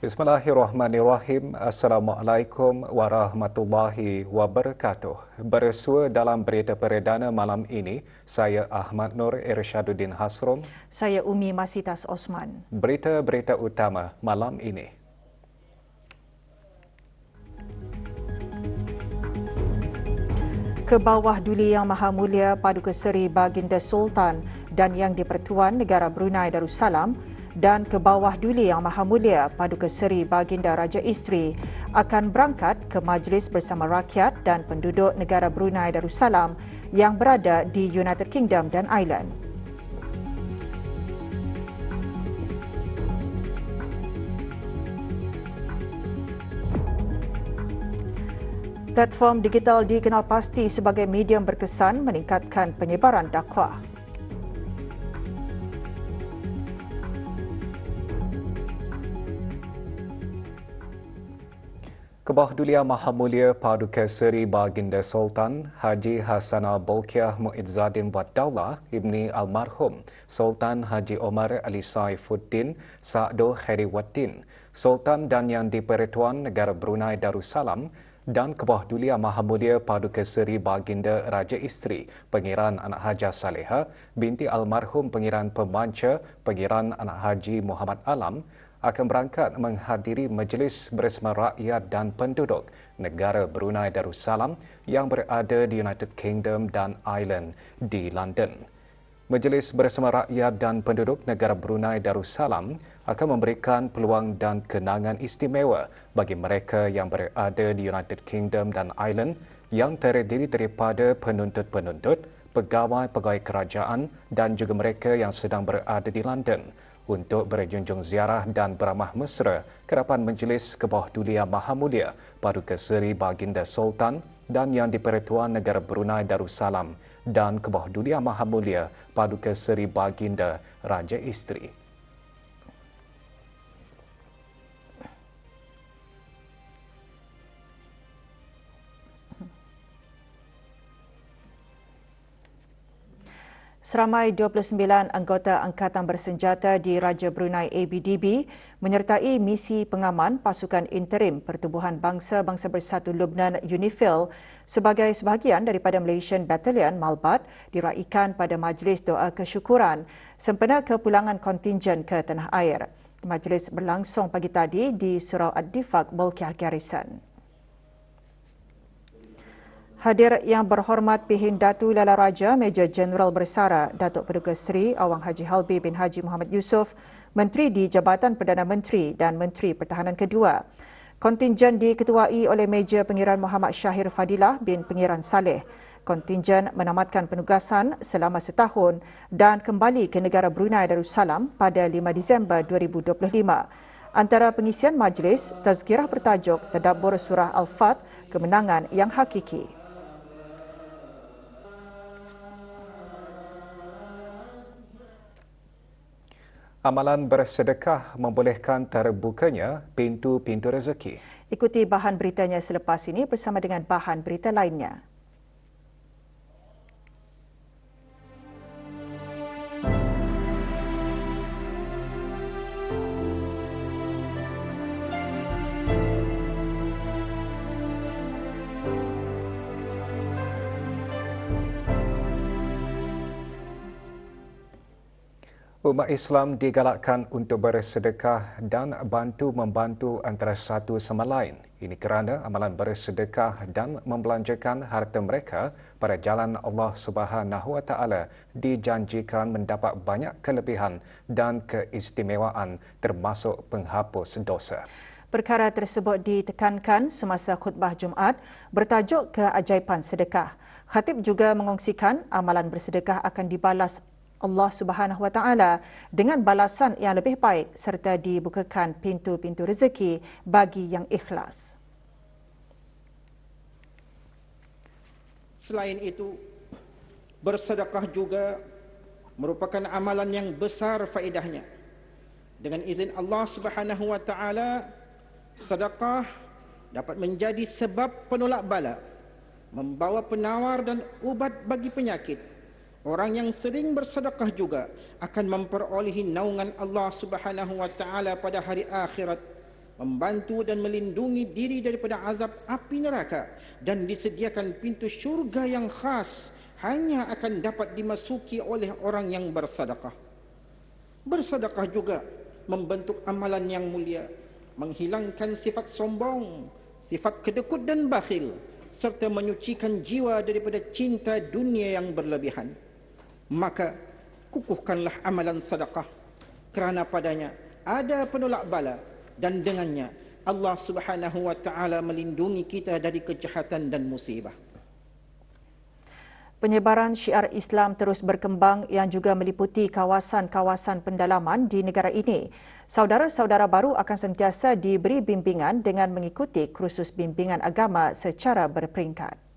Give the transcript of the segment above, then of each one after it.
Bismillahirrahmanirrahim. Assalamualaikum warahmatullahi wabarakatuh. Bersua dalam berita perdana malam ini, saya Ahmad Nur Irsyaduddin Hasrom. Saya Umi Masitas Osman. Berita-berita utama malam ini. Ke bawah Duli Yang Maha Mulia Paduka Seri Baginda Sultan dan Yang di-Pertuan Negara Brunei Darussalam dan ke bawah Duli Yang Maha Mulia Paduka Seri Baginda Raja Isteri akan berangkat ke majlis bersama rakyat dan penduduk negara Brunei Darussalam yang berada di United Kingdom dan Ireland. Platform digital dikenal pasti sebagai medium berkesan meningkatkan penyebaran dakwah. Kebah Dulia Maha Mulia Paduka Seri Baginda Sultan Haji Hasanah Bolkiah Muizzadin Waddaullah Ibni Almarhum Sultan Haji Omar Ali Saifuddin Sa'do Khairiwaddin Sultan dan Yang di-Pertuan Negara Brunei Darussalam dan Kebah Dulia Maha Mulia Paduka Seri Baginda Raja Isteri Pengiran Anak Haja Saleha binti almarhum Pengiran Pemanca Pengiran Anak Haji Muhammad Alam akan berangkat menghadiri majlis bersama rakyat dan penduduk negara Brunei Darussalam yang berada di United Kingdom dan Ireland di London. Majlis bersama rakyat dan penduduk negara Brunei Darussalam akan memberikan peluang dan kenangan istimewa bagi mereka yang berada di United Kingdom dan Ireland yang terdiri daripada penuntut-penuntut, pegawai-pegawai kerajaan dan juga mereka yang sedang berada di London untuk berjunjung ziarah dan beramah mesra ke hadapan Majlis Kebah Dulia Maha Mulia Paduka Seri Baginda Sultan dan Yang di-Pertuan Negara Brunei Darussalam dan Kebah Dulia Maha Mulia Paduka Seri Baginda Raja Isteri. Seramai 29 anggota Angkatan Bersenjata di Raja Brunei ABDB menyertai misi pengaman pasukan interim Pertubuhan Bangsa-Bangsa Bersatu Lubnan UNIFIL sebagai sebahagian daripada Malaysian Battalion Malbat diraikan pada majlis doa kesyukuran sempena kepulangan kontingen ke tanah air. Majlis berlangsung pagi tadi di Surau Ad-Difaq Bolkiah Garrison. Hadir yang berhormat Pihin Datu Lala Raja Major Jeneral Bersara Datuk Paduka Seri Awang Haji Halbi bin Haji Muhammad Yusof, Menteri di Jabatan Perdana Menteri dan Menteri Pertahanan Kedua. Kontingen diketuai oleh Major Pengiran Muhammad Syahir Fadilah bin Pengiran Saleh. Kontingen menamatkan penugasan selama setahun dan kembali ke negara Brunei Darussalam pada 5 Disember 2025. Antara pengisian majlis, tazkirah bertajuk Tadabbur Surah Al-Fat, Kemenangan yang Hakiki. Amalan bersedekah membolehkan terbukanya pintu-pintu rezeki. Ikuti bahan beritanya selepas ini bersama dengan bahan berita lainnya. Umat Islam digalakkan untuk bersedekah dan bantu membantu antara satu sama lain. Ini kerana amalan bersedekah dan membelanjakan harta mereka pada jalan Allah Subhanahu Wa Taala dijanjikan mendapat banyak kelebihan dan keistimewaan termasuk penghapus dosa. Perkara tersebut ditekankan semasa khutbah Jumaat bertajuk keajaiban sedekah. Khatib juga mengongsikan amalan bersedekah akan dibalas Allah Subhanahu Wa Taala dengan balasan yang lebih baik serta dibukakan pintu-pintu rezeki bagi yang ikhlas. Selain itu, bersedekah juga merupakan amalan yang besar faedahnya. Dengan izin Allah Subhanahu Wa Taala, sedekah dapat menjadi sebab penolak bala, membawa penawar dan ubat bagi penyakit Orang yang sering bersedekah juga akan memperolehi naungan Allah Subhanahu wa taala pada hari akhirat. membantu dan melindungi diri daripada azab api neraka dan disediakan pintu syurga yang khas hanya akan dapat dimasuki oleh orang yang bersedekah. Bersedekah juga membentuk amalan yang mulia, menghilangkan sifat sombong, sifat kedekut dan bakhil serta menyucikan jiwa daripada cinta dunia yang berlebihan. Maka kukuhkanlah amalan sedekah kerana padanya ada penolak bala dan dengannya Allah Subhanahu wa taala melindungi kita dari kejahatan dan musibah. Penyebaran syiar Islam terus berkembang yang juga meliputi kawasan-kawasan pendalaman di negara ini. Saudara-saudara baru akan sentiasa diberi bimbingan dengan mengikuti kursus bimbingan agama secara berperingkat.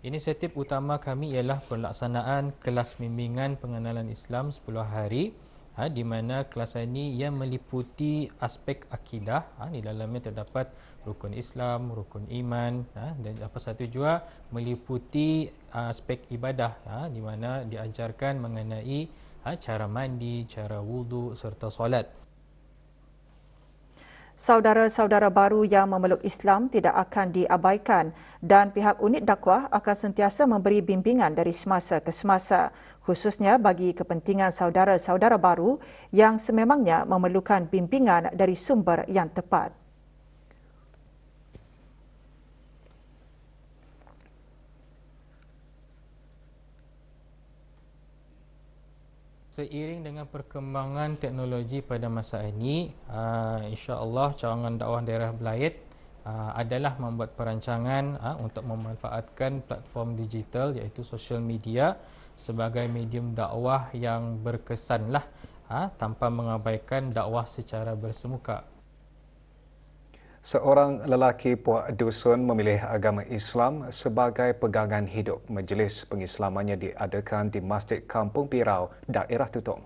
Inisiatif utama kami ialah pelaksanaan kelas bimbingan pengenalan Islam 10 hari ha, di mana kelas ini yang meliputi aspek akidah ha, di dalamnya terdapat rukun Islam, rukun iman ha, dan apa satu juga meliputi aspek ibadah ha, di mana diajarkan mengenai ha, cara mandi, cara wudhu serta solat. Saudara-saudara baru yang memeluk Islam tidak akan diabaikan dan pihak unit dakwah akan sentiasa memberi bimbingan dari semasa ke semasa khususnya bagi kepentingan saudara-saudara baru yang sememangnya memerlukan bimbingan dari sumber yang tepat. Seiring dengan perkembangan teknologi pada masa ini, uh, insya-Allah cawangan dakwah daerah Belayet uh, adalah membuat perancangan uh, untuk memanfaatkan platform digital iaitu social media sebagai medium dakwah yang berkesanlah uh, tanpa mengabaikan dakwah secara bersemuka. Seorang lelaki puak dusun memilih agama Islam sebagai pegangan hidup. Majlis pengislamannya diadakan di Masjid Kampung Pirau, daerah Tutong.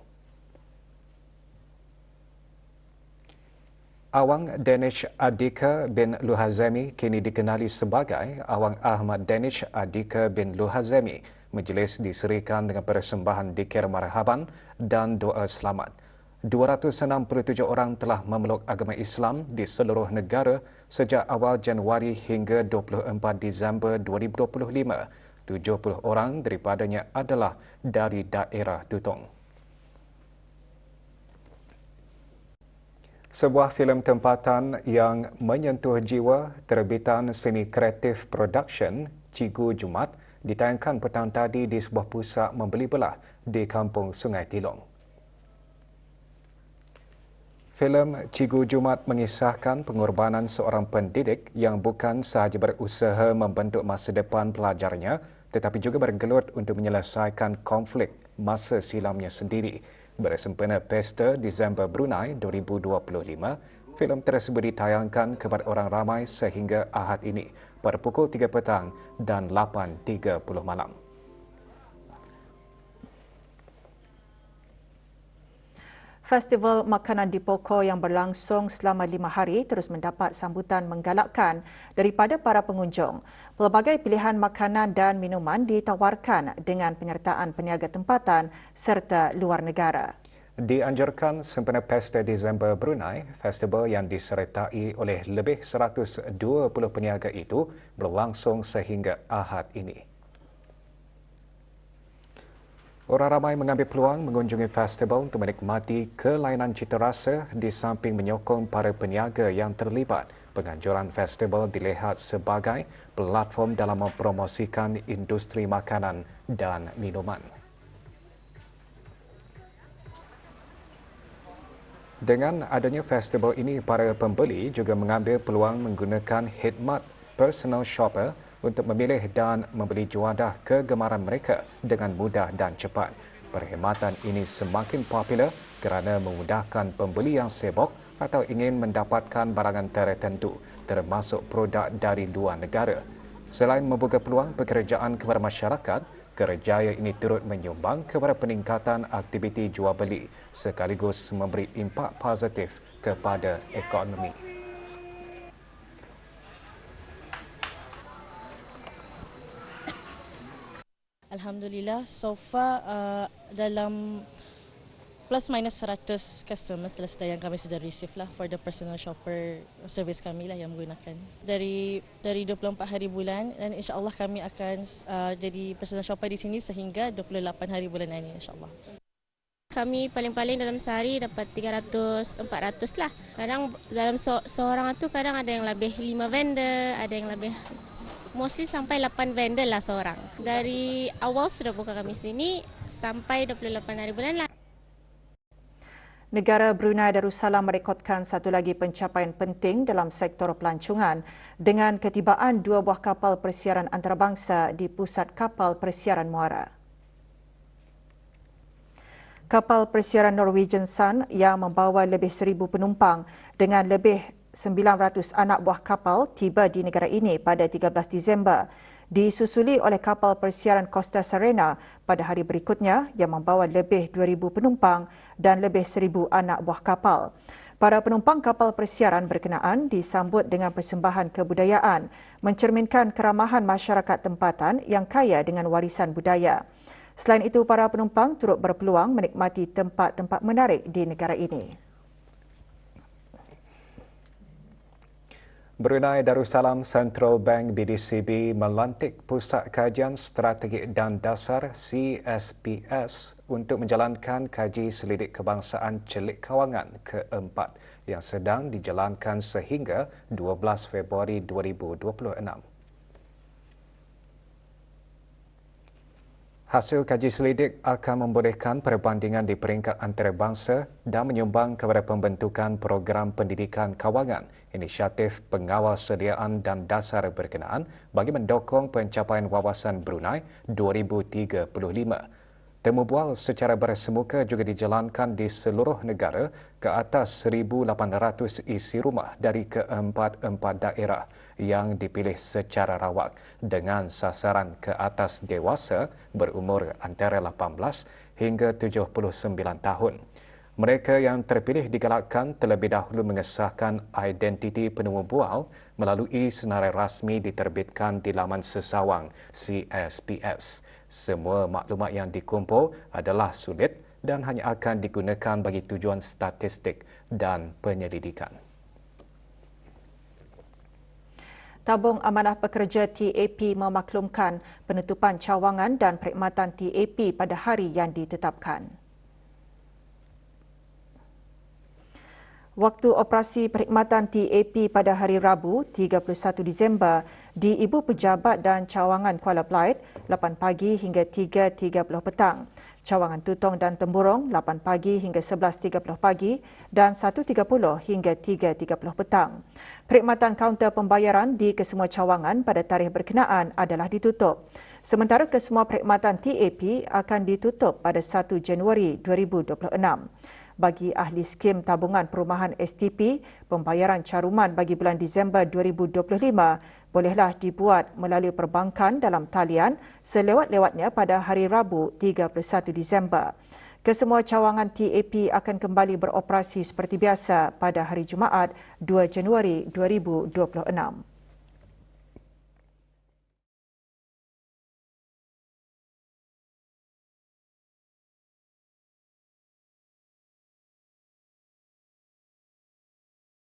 Awang Danish Adika bin Luhazemi kini dikenali sebagai Awang Ahmad Danish Adika bin Luhazemi. Majlis diserikan dengan persembahan dikir marhaban dan doa selamat. 267 orang telah memeluk agama Islam di seluruh negara sejak awal Januari hingga 24 Disember 2025. 70 orang daripadanya adalah dari daerah Tutong. Sebuah filem tempatan yang menyentuh jiwa terbitan seni kreatif production Cigu Jumat ditayangkan petang tadi di sebuah pusat membeli belah di kampung Sungai Tilong. Filem Cigu Jumat mengisahkan pengorbanan seorang pendidik yang bukan sahaja berusaha membentuk masa depan pelajarnya tetapi juga bergelut untuk menyelesaikan konflik masa silamnya sendiri. Bersempena Pesta Disember Brunei 2025, filem tersebut ditayangkan kepada orang ramai sehingga Ahad ini pada pukul 3 petang dan 8.30 malam. Festival Makanan di Poko yang berlangsung selama lima hari terus mendapat sambutan menggalakkan daripada para pengunjung. Pelbagai pilihan makanan dan minuman ditawarkan dengan penyertaan peniaga tempatan serta luar negara. Dianjurkan sempena Pesta Disember Brunei, festival yang disertai oleh lebih 120 peniaga itu berlangsung sehingga Ahad ini. Orang ramai mengambil peluang mengunjungi festival untuk menikmati kelainan cita rasa di samping menyokong para peniaga yang terlibat. Penganjuran festival dilihat sebagai platform dalam mempromosikan industri makanan dan minuman. Dengan adanya festival ini, para pembeli juga mengambil peluang menggunakan khidmat personal shopper untuk memilih dan membeli juadah kegemaran mereka dengan mudah dan cepat. Perkhidmatan ini semakin popular kerana memudahkan pembeli yang sibuk atau ingin mendapatkan barangan tertentu termasuk produk dari luar negara. Selain membuka peluang pekerjaan kepada masyarakat, kerjaya ini turut menyumbang kepada peningkatan aktiviti jual beli sekaligus memberi impak positif kepada ekonomi. Alhamdulillah so far uh, dalam plus minus 100 customers lah yang kami sudah receive lah for the personal shopper service kami lah yang menggunakan dari dari 24 hari bulan dan insyaallah kami akan uh, jadi personal shopper di sini sehingga 28 hari bulan ini insyaallah. Kami paling-paling dalam sehari dapat 300 400 lah. Kadang dalam se- seorang tu kadang ada yang lebih 5 vendor, ada yang lebih mostly sampai 8 vendor lah seorang. Dari awal sudah buka kami sini sampai 28 hari bulan lah. Negara Brunei Darussalam merekodkan satu lagi pencapaian penting dalam sektor pelancongan dengan ketibaan dua buah kapal persiaran antarabangsa di pusat kapal persiaran muara. Kapal persiaran Norwegian Sun yang membawa lebih seribu penumpang dengan lebih 900 anak buah kapal tiba di negara ini pada 13 Disember disusuli oleh kapal persiaran Costa Serena pada hari berikutnya yang membawa lebih 2,000 penumpang dan lebih 1,000 anak buah kapal. Para penumpang kapal persiaran berkenaan disambut dengan persembahan kebudayaan mencerminkan keramahan masyarakat tempatan yang kaya dengan warisan budaya. Selain itu, para penumpang turut berpeluang menikmati tempat-tempat menarik di negara ini. Brunei Darussalam Central Bank BDCB melantik Pusat Kajian Strategik dan Dasar CSPS untuk menjalankan kaji selidik kebangsaan Celik Kawangan keempat yang sedang dijalankan sehingga 12 Februari 2026. Hasil kaji selidik akan membolehkan perbandingan di peringkat antarabangsa dan menyumbang kepada pembentukan program pendidikan kawangan, inisiatif pengawal sediaan dan dasar berkenaan bagi mendokong pencapaian wawasan Brunei 2035. Temu bual secara bersemuka juga dijalankan di seluruh negara ke atas 1,800 isi rumah dari keempat-empat daerah yang dipilih secara rawak dengan sasaran ke atas dewasa berumur antara 18 hingga 79 tahun. Mereka yang terpilih digalakkan terlebih dahulu mengesahkan identiti penemu bual melalui senarai rasmi diterbitkan di laman sesawang CSPS. Semua maklumat yang dikumpul adalah sulit dan hanya akan digunakan bagi tujuan statistik dan penyelidikan. Tabung Amanah Pekerja TAP memaklumkan penutupan cawangan dan perkhidmatan TAP pada hari yang ditetapkan. Waktu operasi perkhidmatan TAP pada hari Rabu 31 Disember di Ibu Pejabat dan Cawangan Kuala Belait 8 pagi hingga 3.30 petang. Cawangan Tutong dan Temburong 8 pagi hingga 11.30 pagi dan 1.30 hingga 3.30 petang. Perkhidmatan kaunter pembayaran di kesemua cawangan pada tarikh berkenaan adalah ditutup. Sementara kesemua perkhidmatan TAP akan ditutup pada 1 Januari 2026 bagi ahli skim tabungan perumahan STP, pembayaran caruman bagi bulan Disember 2025 bolehlah dibuat melalui perbankan dalam talian selewat-lewatnya pada hari Rabu 31 Disember. Kesemua cawangan TAP akan kembali beroperasi seperti biasa pada hari Jumaat 2 Januari 2026.